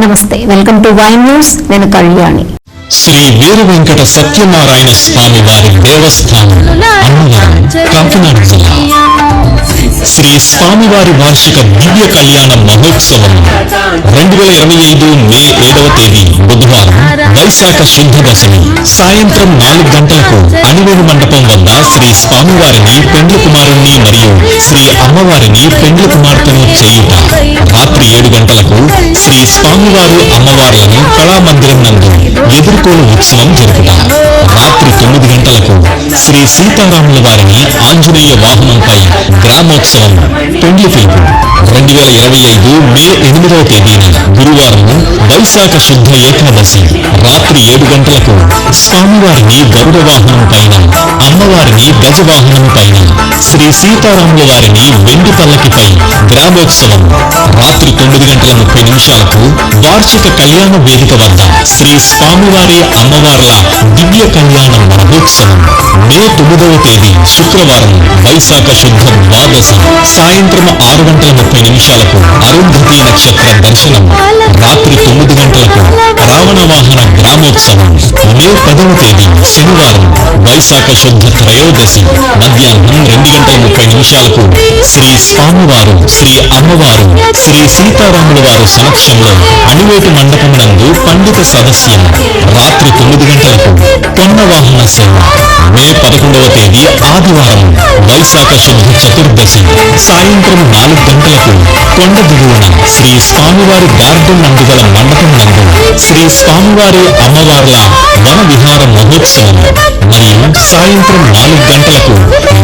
నమస్తే welcome to Y news నేను కళ్యాణి. శ్రీ వీరు వెంకట సత్యనారాయణ స్వామి వారి దేవస్థానం అన్నవరం కాకినాడ జిల్లా. శ్రీ స్వామివారి వార్షిక దివ్య కళ్యాణ మహోత్సవం రెండు వేల ఇరవై ఐదు మే ఏడవ తేదీ బుధవారం. వైశాఖ శుద్ధ దశమి సాయంత్రం నాలుగు గంటలకు అనివేలు మండపం వద్ద శ్రీ స్వామివారిని పెండ్లి కుమారుణ్ణి మరియు శ్రీ అమ్మవారిని పెండ్లి కుమార్తెను చేయుట. రాత్రి ఏడు గంటలకు శ్రీ స్వామివారు అమ్మవార్లను కళామందిరం నందు ఎదుర్కోలు ఉత్సవం జరుపుట రాత్రి తొమ్మిది గంటలకు శ్రీ సీతారాముల వారిని ఆంజనేయ వాహనంపై గ్రామోత్సవం. పెండ్లి పిలుపు రెండు వేల ఇరవై ఐదు మే ఎనిమిదవ తేదీన గురువారం వైశాఖ శుద్ధ ఏకాదశి. రాత్రి ఏడు గంటలకు స్వామివారిని గరుడ వాహనం పైన అమ్మవారిని గజవాహనం పైన శ్రీ సీతారాముల వారిని వెండి పల్లకిపై గ్రామోత్సవం. రాత్రి తొమ్మిది గంటల ముప్పై నిమిషాలకు వార్షిక కళ్యాణ వేదిక వద్ద శ్రీ స్వామివారి అమ్మవార్ల దివ్య కళ్యాణ మహోత్సవం. మే తొమ్మిదవ తేదీ శుక్రవారం వైశాఖ శుద్ధ ద్వాదశి. సాయంత్రం ఆరు గంటల ముప్పై నిమిషాలకు అరుంధతి నక్షత్ర దర్శనం. రాత్రి తొమ్మిది గంటలకు రావణ వాహన గ్రామోత్సవం. మే పదవ తేదీ శనివారం వైశాఖ శుద్ధ త్రయోదశి మధ్యాహ్నం రెండు గంటల ముప్పై నిమిషాలకు శ్రీ స్వామివారు శ్రీ అమ్మవారు శ్రీ సీతారాముల వారు సమక్షంలో అణివేటు మండపం నందు పండిత సదస్యం రాత్రి తొమ్మిది గంటలకు కొండ వాహన సేవ. మే పదకొండవ తేదీ ఆదివారం వైశాఖ శుద్ధ చతుర్దశి సాయంత్రం నాలుగు గంటలకు కొండ దిగువన శ్రీ స్వామివారి గార్డెన్ నందు గల మండపం నందు శ్రీ స్వామివారి అమ్మవార్ల వన విహార మహోత్సవం మరియు సాయంత్రం నాలుగు గంటలకు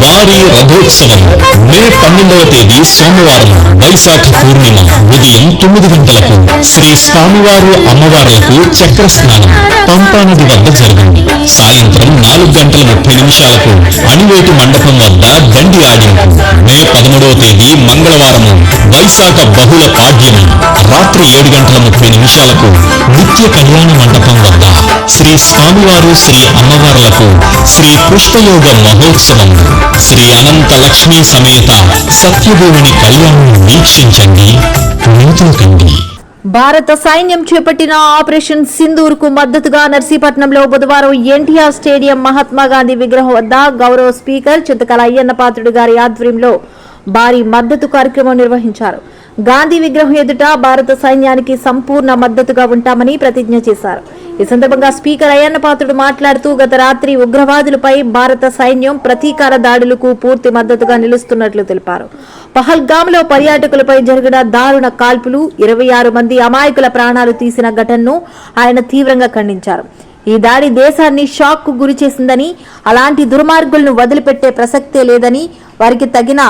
వారి రథోత్సవం. మే పన్నెండవ తేదీ సోమవారం వైశాఖ పూర్ణిమ ఉదయం తొమ్మిది గంటలకు శ్రీ స్వామివారు అమ్మవార్లకు చక్ర స్నానం పంపా నది వద్ద జరిగింది సాయంత్రం నాలుగు గంటల ముప్పై నిమిషాలకు అణివేటు మండపం వద్ద దండి ఆడింపు. మే పదమూడవ తేదీ మంగళవారము వైశాఖ బహుళ పాడ్యమి. రాత్రి ఏడు గంటల ముప్పై నిమిషాలకు నిత్య కళ్యాణ మండపం వద్ద శ్రీ స్వామివారు శ్రీ అమ్మవార్లకు శ్రీ పుష్పయోగ మహోత్సవం శ్రీ అనంత లక్ష్మీ సమేత సత్యదేవుని కళ్యాణం వీక్షించండి భారత సైన్యం చేపట్టిన ఆపరేషన్ సింధూర్కు మద్దతుగా నర్సీపట్నంలో బుధవారం ఎన్టీఆర్ స్టేడియం మహాత్మా గాంధీ విగ్రహం వద్ద గౌరవ స్పీకర్ చింతకల అయ్యన్న పాత్రుడు గారి ఆధ్వర్యంలో భారీ మద్దతు కార్యక్రమం నిర్వహించారు. గాంధీ విగ్రహం ఎదుట భారత సైన్యానికి సంపూర్ణ మద్దతుగా ఉంటామని ప్రతిజ్ఞ చేశారు. ఈ సందర్భంగా స్పీకర్ అయ్యన్న పాత్రుడు మాట్లాడుతూ గత రాత్రి ఉగ్రవాదులపై భారత సైన్యం ప్రతీకార దాడులకు పూర్తి మద్దతుగా నిలుస్తున్నట్లు తెలిపారు. పహల్గామ్లో పర్యాటకులపై జరిగిన దారుణ కాల్పులు ఇరవై ఆరు మంది అమాయకుల ప్రాణాలు తీసిన ఘటనను ఆయన తీవ్రంగా ఖండించారు. ఈ దాడి దేశాన్ని షాక్కు గురి చేసిందని అలాంటి దుర్మార్గులను వదిలిపెట్టే ప్రసక్తే లేదని వారికి తగిన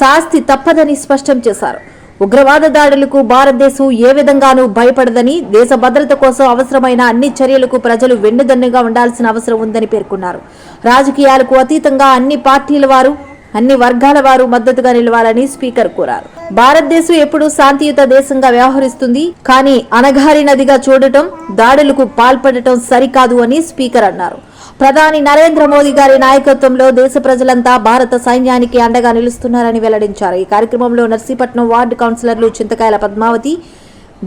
శాస్తి తప్పదని స్పష్టం చేశారు. ఉగ్రవాద దాడులకు భారతదేశం ఏ విధంగానూ భయపడదని దేశ భద్రత కోసం అవసరమైన అన్ని చర్యలకు ప్రజలు వెన్నుదన్నుగా ఉండాల్సిన అవసరం ఉందని పేర్కొన్నారు. రాజకీయాలకు అతీతంగా అన్ని పార్టీల వారు అన్ని వర్గాల వారు మద్దతుగా నిలవాలని స్పీకర్ కోరారు. భారతదేశం ఎప్పుడూ శాంతియుత దేశంగా వ్యవహరిస్తుంది. కానీ అణగారినదిగా చూడటం దాడులకు పాల్పడటం సరికాదు అని స్పీకర్ అన్నారు. ప్రధాని నరేంద్ర మోదీ గారి నాయకత్వంలో దేశ ప్రజలంతా భారత సైన్యానికి అండగా నిలుస్తున్నారని వెల్లడించారు. ఈ కార్యక్రమంలో నర్సీపట్నం వార్డు కౌన్సిలర్లు చింతకాయల పద్మావతి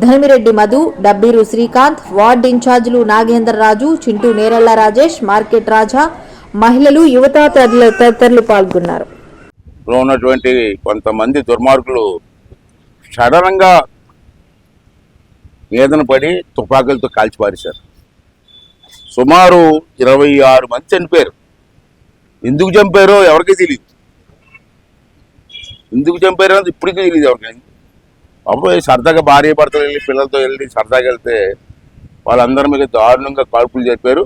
ధనిమిరెడ్డి మధు డబ్బీరు శ్రీకాంత్ వార్డు ఇన్ఛార్జీలు నాగేంద్ర రాజు చింటూ నేరెళ్ళ రాజేష్ మార్కెట్ రాజా మహిళలు యువత తదితరులు పాల్గొన్నారు. లో ఉన్నటువంటి కొంతమంది దుర్మార్గులు సడన్గా మీదన పడి తుపాకులతో కాల్చిపారేశారు సుమారు ఇరవై ఆరు మంది చనిపోయారు. ఎందుకు చంపారో ఎవరికీ తెలియదు ఎందుకు చంపారో అని ఇప్పటికీ తెలియదు ఎవరికైనా అప్పుడు సరదాగా భార్య భర్తలు వెళ్ళి పిల్లలతో వెళ్ళి సరదాగా వెళ్తే వాళ్ళందరి మీద దారుణంగా కాల్పులు చెప్పారు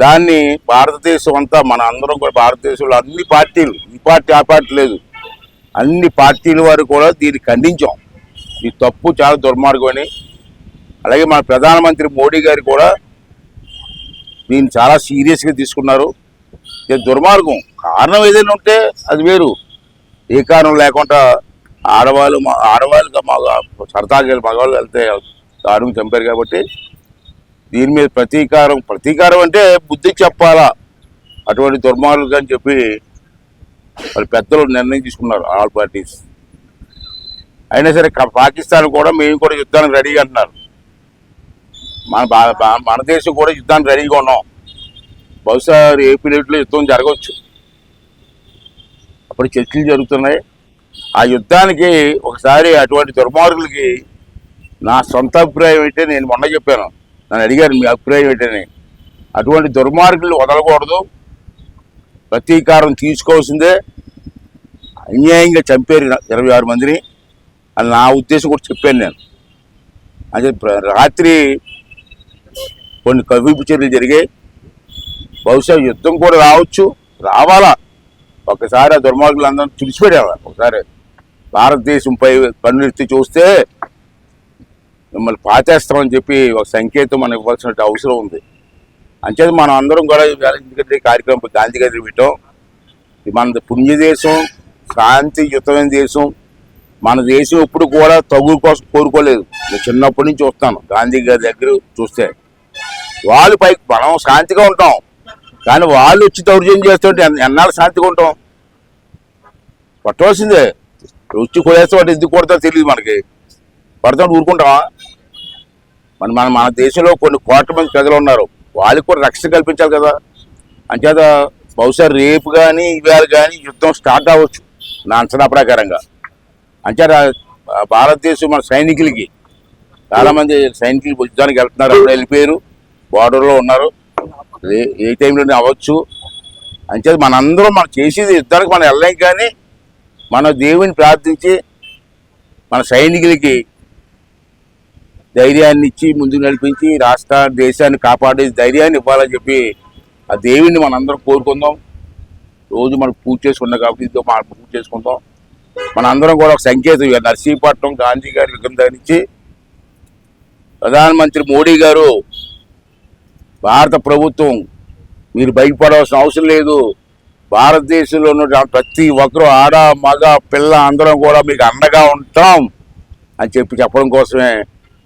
దాన్ని భారతదేశం అంతా మన అందరం కూడా భారతదేశంలో అన్ని పార్టీలు ఈ పార్టీ ఆ పార్టీ లేదు. అన్ని పార్టీల వారు కూడా దీన్ని ఖండించాం. ఈ తప్పు చాలా దుర్మార్గం అని అలాగే మన ప్రధానమంత్రి మోడీ గారు కూడా దీన్ని చాలా సీరియస్గా తీసుకున్నారు. ఇది దుర్మార్గం. కారణం ఏదైనా ఉంటే అది వేరు. ఏ కారణం లేకుండా ఆడవాళ్ళు మా ఆడవాళ్ళుగా మగ సరదాగా మగవాళ్ళు వెళ్తే దారుణం చంపారు కాబట్టి దీని మీద ప్రతీకారం ప్రతీకారం అంటే బుద్ధి చెప్పాలా? అటువంటి దుర్మార్గులు అని చెప్పి వాళ్ళు పెద్దలు నిర్ణయం తీసుకున్నారు ఆల్ పార్టీస్. అయినా సరే పాకిస్తాన్ కూడా మేము కూడా యుద్ధానికి రెడీగా అంటున్నారు. మన బా- మన దేశం కూడా యుద్ధానికి రెడీగా ఉన్నాం. బహుశా ఏపీ రేట్లో యుద్ధం జరగవచ్చు. అప్పుడు చర్చలు జరుగుతున్నాయి. ఆ యుద్ధానికి ఒకసారి అటువంటి దుర్మార్గులకి నా సొంత అభిప్రాయం ఏంటంటే నేను మొన్న చెప్పాను. నన్ను అడిగారు మీ అభిప్రాయం ఏంటని? అటువంటి దుర్మార్గులు వదలకూడదు. ప్రతీకారం తీసుకోవాల్సిందే. అన్యాయంగా చంపారు ఇరవై ఆరు మందిని. అని నా ఉద్దేశం కూడా చెప్పాను నేను. అంటే రాత్రి కొన్ని కవింపు చర్యలు జరిగాయి. బహుశా యుద్ధం కూడా రావచ్చు రావాలా? ఒకసారి ఆ దుర్మార్గులందరూ తుడిచిపెట్టాలి ఒకసారి భారతదేశంపై కన్నుెత్తి చూస్తే మిమ్మల్ని పాచేస్తామని చెప్పి ఒక సంకేతం మనం ఇవ్వాల్సిన అవసరం ఉంది. అంచేత మనం అందరం కూడా గాంధీ కార్యక్రమం గాంధీ గారి ఇవ్వటం మనది మన పుణ్యదేశం శాంతియుతమైన దేశం మన దేశం ఎప్పుడు కూడా తగులు కోసం కోరుకోలేదు. నేను చిన్నప్పటి నుంచి వస్తాను గాంధీ గారి దగ్గర చూస్తే. వాళ్ళు పైకి మనం శాంతిగా ఉంటాం. కానీ వాళ్ళు వచ్చి దౌర్జన్యం చేస్తుంటే ఎన్నాళ్ళు శాంతిగా ఉంటాం? పట్టవలసిందే. వచ్చి కొడేస్తే వాటి ఎందుకు కొడతా తెలియదు మనకి. పడతాం ఊరుకుంటామా మన మన మన దేశంలో కొన్ని కోట్ల మంది ప్రజలు ఉన్నారు. వాళ్ళకి కూడా రక్షణ కల్పించాలి కదా. అంచేత బహుశా రేపు కానీ ఇవాళ కానీ యుద్ధం స్టార్ట్ అవ్వచ్చు నా అంచనా ప్రకారంగా. అంచేత భారతదేశం మన సైనికులకి చాలామంది సైనికులు యుద్ధానికి వెళ్తున్నారు. అప్పుడు వెళ్ళిపోయారు. బార్డర్లో ఉన్నారు. ఏ- ఏ టైంలోనే అవ్వచ్చు. అంచేది మనందరం మనం చేసేది యుద్ధానికి మనం వెళ్ళలేం కానీ మన దేవుని ప్రార్థించి మన సైనికులకి ధైర్యాన్ని ఇచ్చి ముందుకు నడిపించి రాష్ట్ర దేశాన్ని కాపాడే ధైర్యాన్ని ఇవ్వాలని చెప్పి ఆ దేవుణ్ణి మనందరం కోరుకుందాం. రోజు మనం పూజ చేసుకున్నాం కాబట్టి మనం పూజ చేసుకుందాం. మన అందరం కూడా ఒక సంకేతం ఇక నర్సీపట్నం గాంధీ గారి విగ్రహం దగ్గర నుంచి ప్రధానమంత్రి మోడీ గారు భారత ప్రభుత్వం మీరు భయపడవలసిన అవసరం లేదు. భారతదేశంలో ఉన్న ప్రతి ఒక్కరు ఆడ మగ పిల్ల అందరం కూడా మీకు అండగా ఉంటాం అని చెప్పి చెప్పడం కోసమే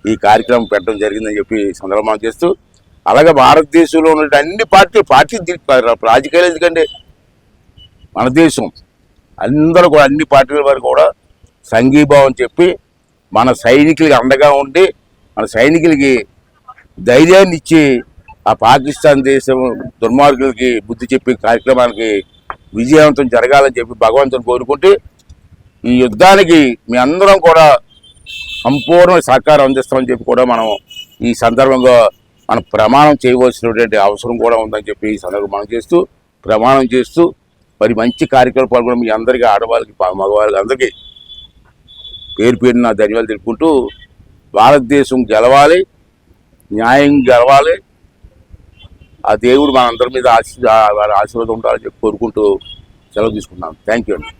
ఈ కార్యక్రమం పెట్టడం జరిగిందని చెప్పి సందర్భం చేస్తూ అలాగే భారతదేశంలో ఉన్న అన్ని పార్టీలు పార్టీ రాజకీయాలు ఎందుకంటే మన దేశం అందరూ కూడా అన్ని పార్టీల వారు కూడా సంఘీభావం చెప్పి మన సైనికులకి అండగా ఉండి మన సైనికులకి ధైర్యాన్ని ఇచ్చి ఆ పాకిస్తాన్ దేశం దుర్మార్గులకి బుద్ధి చెప్పే కార్యక్రమానికి విజయవంతం జరగాలని చెప్పి భగవంతుని కోరుకుంటే ఈ యుద్ధానికి మీ అందరం కూడా సంపూర్ణ సహకారం అందిస్తామని చెప్పి కూడా మనం ఈ సందర్భంగా మనం ప్రమాణం చేయవలసినటువంటి అవసరం కూడా ఉందని చెప్పి ఈ సందర్భంగా మనం చేస్తూ ప్రమాణం చేస్తూ మరి మంచి కార్యకలాపాలు కూడా మీ అందరికీ ఆడవాళ్ళకి మగవాళ్ళకి అందరికీ పేరు పేరు నా ధన్యవాదాలు తెలుపుకుంటూ భారతదేశం గెలవాలి న్యాయం గెలవాలి. ఆ దేవుడు మనందరి మీద ఆశీ ఆశీర్వాదం ఉండాలని చెప్పి కోరుకుంటూ సెలవు తీసుకున్నాను థ్యాంక్ యూ అండి.